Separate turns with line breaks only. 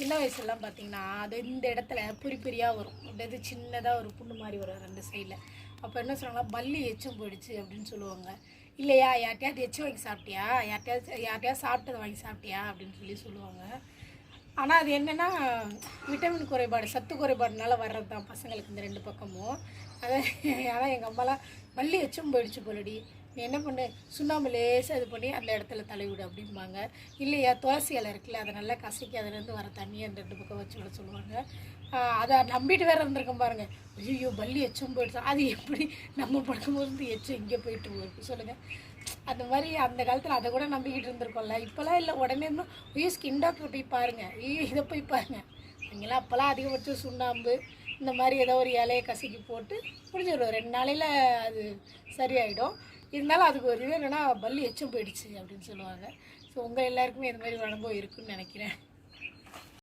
சின்ன வயசுலாம் பார்த்தீங்கன்னா அது இந்த இடத்துல பொறி பொரியாக வரும். இது சின்னதாக ஒரு புண்ணு மாதிரி வரும் ரெண்டு சைடில் அப்போ என்ன சொல்லுவாங்கன்னா பல்லி எச்சம் போயிடுச்சு அப்படின்னு சொல்லுவாங்க. இல்லையா யார்ட்டையாவது எச்சம் வாங்கி சாப்பிட்டியா? யார்ட்டையாவது யார்ட்டையாவது சாப்பிட்டதை வாங்கி சாப்பிட்டியா? அப்படின்னு சொல்லி சொல்லுவாங்க. ஆனால் அது என்னென்னா விட்டமின் குறைபாடு சத்து குறைபாடுனால வர்றது தான் பசங்களுக்கு இந்த ரெண்டு பக்கமும். அதை ஆனால் எங்கள் அம்மாலாம் மல்லி எச்சும் போயிடுச்சு போலடி. நீ என்ன பண்ணு? சுண்ணாம்பு லேசாக இது பண்ணி அந்த இடத்துல தலைவிடு அப்படிம்பாங்க. இல்லையா? துளசி இலை இருக்குல்ல அதை நல்லா கசக்கி அதுலேருந்து வர தண்ணியை அந்த ரெண்டு பக்கம் வச்சு விட சொல்லுவாங்க. அதை நம்பிட்டு வேற இருந்திருக்கோம் பாருங்க. ஐயோ பல்லி எச்சும் போயிடுச்சு. அது எப்படி நம்ம படுக்கும்போது எச்சம் இங்கே போயிட்டு போயிருக்கு சொல்லுங்கள் அந்த மாதிரி அந்த காலத்தில் அதை கூட நம்பிக்கிட்டு இருந்திருக்கோம்ல. இப்போலாம் இல்லை உடனே இருந்தும் ஐயோ ஸ்கின் டாக்டர் போய் பாருங்க. ஐயோ இதை போய் பாருங்க. அங்கெல்லாம் அப்போல்லாம் அதிகபட்சம் சுண்ணாம்பு இந்த மாதிரி ஏதோ ஒரு இலையை கசக்கி போட்டு பிடிச்சிடுவோம் ரெண்டு நாளையில் அது சரியாயிடும். இருந்தாலும் அதுக்கு ஒரு இது என்னென்னா பல்லி எச்சம் போயிடுச்சு அப்படின்னு சொல்லுவாங்க. ஸோ உங்கள் எல்லாருக்குமே இந்த மாதிரி அனுபவம் இருக்குன்னு நினைக்கிறேன்.